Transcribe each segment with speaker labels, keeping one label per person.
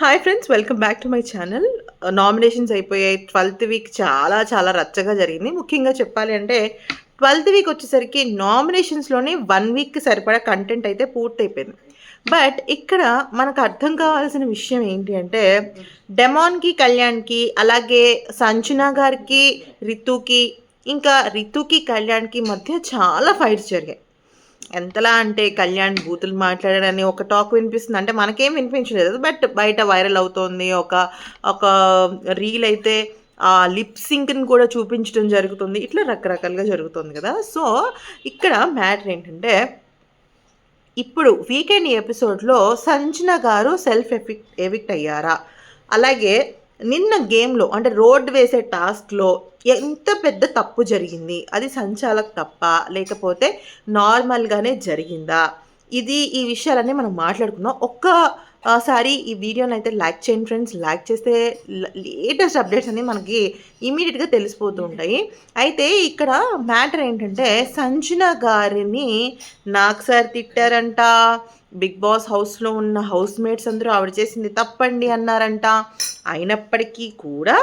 Speaker 1: Hi friends welcome back to my channel nominations అయిపోయాయి. Twelfth week చాలా చాలా రచ్చగా జరిగింది. ముఖ్యంగా చెప్పాలి అంటే ట్వెల్త్ వీక్ వచ్చేసరికి నామినేషన్స్లోనే వన్ వీక్కి సరిపడా కంటెంట్ అయితే పూర్తయిపోయింది. బట్ ఇక్కడ మనకు అర్థం కావాల్సిన విషయం ఏంటి అంటే డెమాన్కి కళ్యాణ్కి అలాగే సంచన గారికి రితుకి ఇంకా రితుకి కళ్యాణ్కి మధ్య చాలా ఫైట్స్ జరిగాయి. ఎంతలా అంటే కళ్యాణ్ బూతులు మాట్లాడాడని ఒక టాక్ వినిపిస్తుంది. అంటే మనకేం వినిపించలేదు. బట్ బయట వైరల్ అవుతోంది. ఒక ఒక రీల్ అయితే ఆ లిప్ సింక్ని కూడా చూపించడం జరుగుతుంది. ఇట్లా రకరకాలుగా జరుగుతుంది కదా. సో ఇక్కడ మ్యాటర్ ఏంటంటే ఇప్పుడు వీకెండ్ ఎపిసోడ్లో సంజన గారు సెల్ఫ్ ఎఫిక్ట్ ఎవిక్ట్ అయ్యారా? అలాగే నిన్న గేమ్లో అంటే రోడ్ వేసే టాస్క్లో ఎంత పెద్ద తప్పు జరిగింది? అది సంచాలక్ తప్ప లేకపోతే నార్మల్గానే జరిగిందా? ఇది ఈ విషయాలన్నీ మనం మాట్లాడుకున్నాం. ఒక్కసారి ఈ వీడియోని అయితే లైక్ చేయండి ఫ్రెండ్స్. లైక్ చేస్తే లేటెస్ట్ అప్డేట్స్ అన్నీ మనకి ఇమీడియట్గా తెలిసిపోతూ ఉంటాయి. అయితే ఇక్కడ మ్యాటర్ ఏంటంటే సంజన గారిని నాకు సార్ తిట్టారంట. బిగ్ బాస్ హౌస్లో ఉన్న హౌస్ మేట్స్ అందరూ ఆవిడ చేసింది తప్పండి అన్నారంట. అయినప్పటికీ కూడా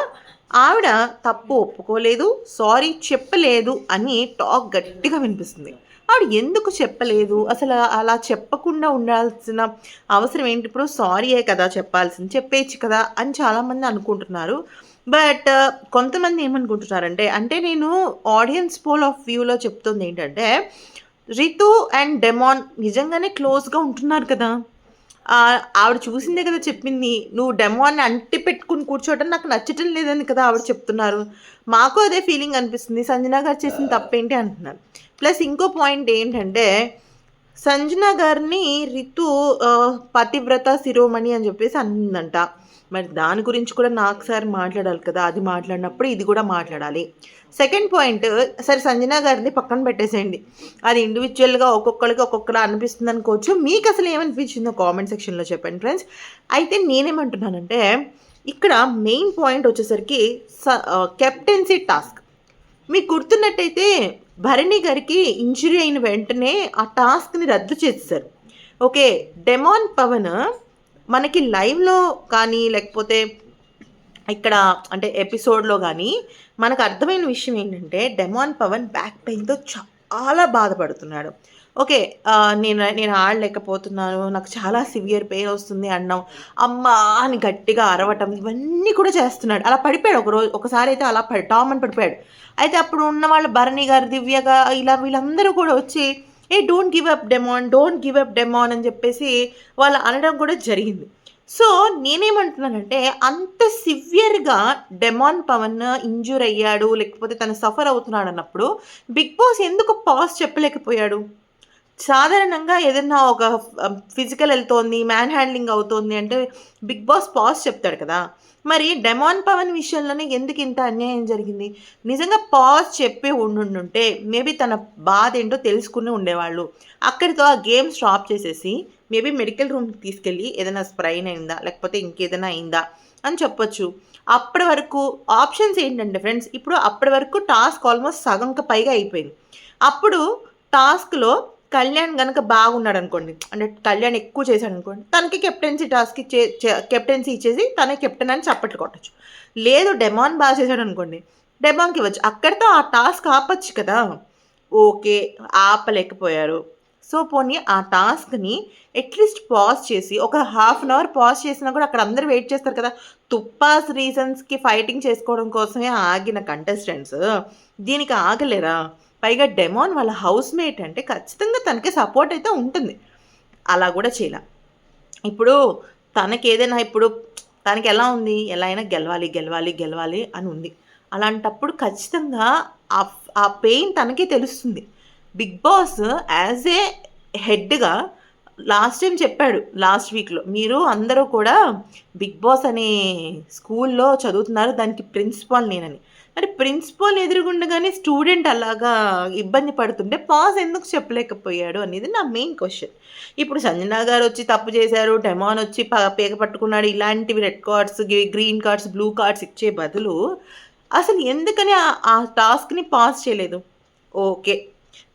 Speaker 1: ఆవిడ తప్పు ఒప్పుకోలేదు సారీ చెప్పలేదు అని టాక్ గట్టిగా వినిపిస్తుంది. ఆవిడ ఎందుకు చెప్పలేదు? అసలు అలా చెప్పకుండా ఉండాల్సిన అవసరం ఏంటి? ఇప్పుడు సారీయే కదా చెప్పాల్సింది చెప్పేయచ్చు కదా అని చాలామంది అనుకుంటున్నారు. బట్ కొంతమంది ఏమనుకుంటున్నారంటే అంటే నేను ఆడియన్స్ పోల్ ఆఫ్ వ్యూలో చెప్తుంది ఏంటంటే రితు అండ్ డెమాన్ నిజంగానే క్లోజ్గా ఉంటున్నారు కదా. ఆవిడ చూసిందే కదా చెప్పింది నువ్వు డెమోని అంటి పెట్టుకుని కూర్చోవడం నాకు నచ్చటం లేదని కదా ఆవిడ చెప్తున్నారు. మాకు అదే ఫీలింగ్ అనిపిస్తుంది. సంజన గారు చేసిన తప్పేంటి అంటున్నారు. ప్లస్ ఇంకో పాయింట్ ఏంటంటే సంజన గారిని రితు పతివ్రత శిరోమణి అని చెప్పేసి అందంట మరి దాని గురించి కూడా నాకు సార్ మాట్లాడాలి కదా అది మాట్లాడినప్పుడు ఇది కూడా మాట్లాడాలి. సెకండ్ పాయింట్ సరే సంజన గారిని పక్కన పెట్టేసేయండి. అది ఇండివిజువల్గా ఒక్కొక్కరికి ఒక్కొక్కలా అనిపిస్తుంది అనుకోవచ్చు. మీకు అసలు ఏమనిపించిందో కామెంట్ సెక్షన్లో చెప్పండి ఫ్రెండ్స్ అయితే నేనేమంటున్నానంటే ఇక్కడ మెయిన్ పాయింట్ వచ్చేసరికి కెప్టెన్సీ టాస్క్ మీకు గుర్తున్నట్టయితే భరణి గారికి ఇంజురీ అయిన వెంటనే ఆ టాస్క్ని రద్దు చేసేసారు ఓకే డెమాన్ పవన్ మనకి లైవ్లో కానీ లేకపోతే ఇక్కడ అంటే ఎపిసోడ్లో కానీ మనకు అర్థమైన విషయం ఏంటంటే డెమాన్ పవన్ బ్యాక్ పెయిన్తో చాలా బాధపడుతున్నాడు. ఓకే నేను నేను ఆడలేకపోతున్నాను నాకు చాలా సివియర్ పెయిన్ వస్తుంది అన్నాం. అమ్మా అని గట్టిగా అరవటం ఇవన్నీ కూడా చేస్తున్నాడు. అలా పడిపోయాడు ఒక రోజు ఒకసారి అయితే అలా పడి టామ్ అని పడిపోయాడు. అయితే అప్పుడు ఉన్న వాళ్ళు భరణి గారు దివ్యగా ఇలా వీళ్ళందరూ కూడా వచ్చి hey don't give up Demon don't give up Demon అని చెప్పేసి వాళ్ళు అనడం కూడా జరిగింది. సో నేనేమంటున్నానంటే అంత సివియర్గా డెమాన్ పవన్ ఇంజూర్ అయ్యాడు లేకపోతే తను సఫర్ అవుతున్నాడు అన్నప్పుడు బిగ్ బాస్ ఎందుకు పాజ్ చెప్పలేకపోయాడు? సాధారణంగా ఏదైనా ఒక ఫిజికల్ వెళ్తోంది మ్యాన్ హ్యాండ్లింగ్ అవుతోంది అంటే బిగ్ బాస్ పాజ్ చెప్తాడు కదా. మరి డెమాన్ పవన్ విషయంలోనే ఎందుకు ఇంత అన్యాయం జరిగింది? నిజంగా పాజ్ చెప్పి ఉండుంటే మేబీ తన బాధ ఏంటో తెలుసుకుని ఉండేవాళ్ళు. అక్కడితో ఆ గేమ్ స్టాప్ చేసేసి మేబీ మెడికల్ రూమ్కి తీసుకెళ్ళి ఏదైనా స్ప్రైన్ అయిందా లేకపోతే ఇంకేదైనా అయిందా అని చెప్పొచ్చు. అప్పటి వరకు ఆప్షన్స్ ఏంటంటే ఫ్రెండ్స్ ఇప్పుడు అప్పటి వరకు టాస్క్ ఆల్మోస్ట్ సగంకి పైగా అయిపోయింది. అప్పుడు టాస్క్లో కళ్యాణ్ కనుక బాగున్నాడు అనుకోండి అంటే కళ్యాణ్ ఎక్కువ చేశాడు అనుకోండి తనకి కెప్టెన్సీ టాస్క్ ఇచ్చే కెప్టెన్సీ ఇచ్చేసి తనే కెప్టెన్ అని చప్పట్లు కొట్టచ్చు. లేదు డెమాన్ బాగా చేశాడు అనుకోండి డెమాన్కి ఇవ్వచ్చు. అక్కడితో ఆ టాస్క్ ఆపచ్చు కదా. ఓకే ఆపలేకపోయారు. సో పోనీ ఆ టాస్క్ని అట్లీస్ట్ పాజ్ చేసి ఒక హాఫ్ అన్ అవర్ పాజ్ చేసినా కూడా అక్కడ అందరూ వెయిట్ చేస్తారు కదా. తుప్పాస్ రీజన్స్కి ఫైటింగ్ చేసుకోవడం కోసమే ఆగిన కంటెస్టెంట్స్ దీనికి ఆగలేరా? పైగా డెమోన్ వాళ్ళ హౌస్ మేట్ అంటే ఖచ్చితంగా తనకి సపోర్ట్ అయితే ఉంటుంది. అలా కూడా చేయాల. ఇప్పుడు తనకి ఏదైనా ఇప్పుడు తనకి ఎలా ఉంది? ఎలా అయినా గెలవాలి గెలవాలి గెలవాలి అని ఉంది. అలాంటప్పుడు ఖచ్చితంగా ఆ ఆ పెయిన్ తనకే తెలుస్తుంది. బిగ్ బాస్ యాజ్ ఏ హెడ్గా లాస్ట్ టైం చెప్పాడు లాస్ట్ వీక్లో మీరు అందరూ కూడా బిగ్ బాస్ అనే స్కూల్లో చదువుతున్నారు దానికి ప్రిన్సిపాల్ నేనని. మరి ప్రిన్సిపాల్ ఎదురుగుండగానే స్టూడెంట్ అలాగా ఇబ్బంది పడుతుంటే పాస్ ఎందుకు చెప్పలేకపోయాడు అనేది నా మెయిన్ క్వశ్చన్ ఇప్పుడు సంజనా గారు వచ్చి తప్పు చేశారు డెమాన్ వచ్చి పీక పట్టుకున్నాడు ఇలాంటివి red cards green cards blue cards ఇచ్చే బదులు అసలు ఎందుకని ఆ- ఆ టాస్క్ని పాస్ చేయలేదు? ఓకే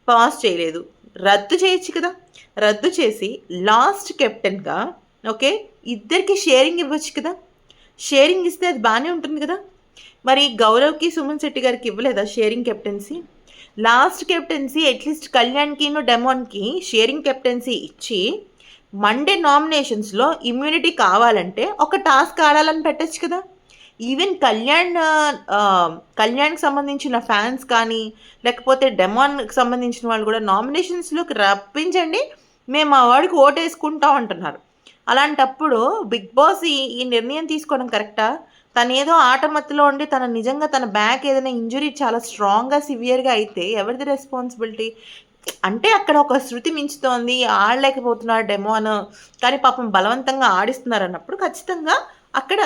Speaker 1: పాస్ చేయలేదు. రద్దు చేయొచ్చు కదా? రద్దు చేసి లాస్ట్ కెప్టెన్గా ఓకే ఇద్దరికి షేరింగ్ ఇవ్వచ్చు కదా? షేరింగ్ ఇస్తే అది బాగానే ఉంటుంది కదా? మరి గౌరవ్కి సుమన్ శెట్టి గారికి ఇవ్వలేదా sharing captaincy? Last captaincy at least కళ్యాణ్కిను డెమోన్కి షేరింగ్ కెప్టెన్సీ ఇచ్చి మండే నామినేషన్స్లో ఇమ్యూనిటీ కావాలంటే ఒక టాస్క్ ఆడాలని పెట్టచ్చు కదా. ఈవెన్ కళ్యాణ్ కళ్యాణ్కి సంబంధించిన ఫ్యాన్స్ కానీ లేకపోతే డెమాన్కి సంబంధించిన వాళ్ళు కూడా నామినేషన్స్లోకి రప్పించండి మేము ఆ వాడికి ఓటేసుకుంటాం అంటున్నారు. అలాంటప్పుడు బిగ్ బాస్ ఈ నిర్ణయం తీసుకోవడం కరెక్టా? తను ఏదో ఆట మత్తులో ఉండి తన నిజంగా తన బ్యాక్ ఏదైనా ఇంజురీ చాలా స్ట్రాంగ్గా సివియర్గా అయితే ఎవరిది రెస్పాన్సిబిలిటీ అంటే అక్కడ ఒక శృతి మించుతోంది ఆడలేకపోతున్నాడు డెమో అని. కానీ పాపం బలవంతంగా ఆడిస్తున్నారు అన్నప్పుడు ఖచ్చితంగా అక్కడ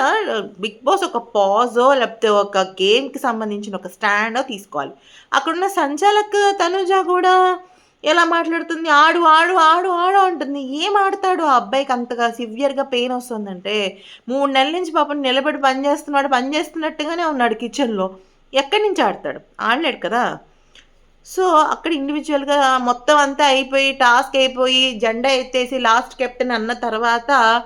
Speaker 1: బిగ్ బాస్ ఒక పాజో లేకపోతే ఒక గేమ్కి సంబంధించిన ఒక స్టాండో తీసుకోవాలి. అక్కడున్న సంచాలక్ తనుజ కూడా ఎలా మాట్లాడుతుంది? ఆడు ఆడు ఆడు ఆడు అంటుంది. ఏం ఆడతాడు ఆ అబ్బాయికి అంతగా సివియర్గా పెయిన్ వస్తుందంటే? మూడు నెలల నుంచి పాపం నిలబడి పని చేస్తున్నాడు పని చేస్తున్నట్టుగానే ఉన్నాడు కిచెన్లో. ఎక్కడి నుంచి ఆడతాడు? ఆడలేడు కదా? సో అక్కడ ఇండివిజువల్గా మొత్తం అంతా అయిపోయి టాస్క్ అయిపోయి జెండా ఎత్తేసి లాస్ట్ కెప్టెన్ అన్న తర్వాత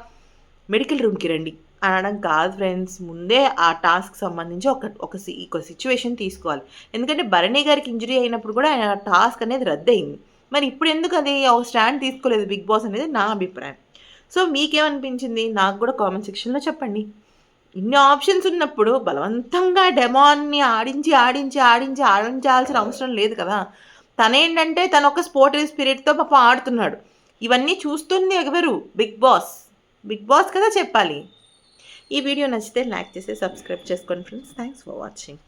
Speaker 1: మెడికల్ రూమ్కి రండి. అనడం కాదు ఫ్రెండ్స్. ముందే ఆ టాస్క్ సంబంధించి ఒక ఒక ఒక సిచ్యువేషన్ తీసుకోవాలి. ఎందుకంటే భరణి గారికి ఇంజరీ అయినప్పుడు కూడా ఆయన టాస్క్ అనేది రద్దయింది. మరి ఇప్పుడు ఎందుకు అది ఒక స్టాండ్ తీసుకోలేదు బిగ్ బాస్ అనేది నా అభిప్రాయం. సో మీకేమనిపించింది? నాకు కూడా కామెంట్ సెక్షన్లో చెప్పండి. ఇన్ని ఆప్షన్స్ ఉన్నప్పుడు బలవంతంగా డెమాన్ని ఆడించి ఆడించి ఆడించి ఆడించాల్సిన అవసరం లేదు కదా. తనేంటంటే తన ఒక స్పోర్టివ్ స్పిరిట్తో పాప ఆడుతున్నాడు. ఇవన్నీ చూస్తుంది ఎగవరు బిగ్ బాస్. బిగ్ బాస్ కదా చెప్పాలి. ఈ వీడియో నచ్చితే లైక్ చేసి సబ్స్క్రైబ్ చేసుకోండి ఫ్రెండ్స్. Thanks for watching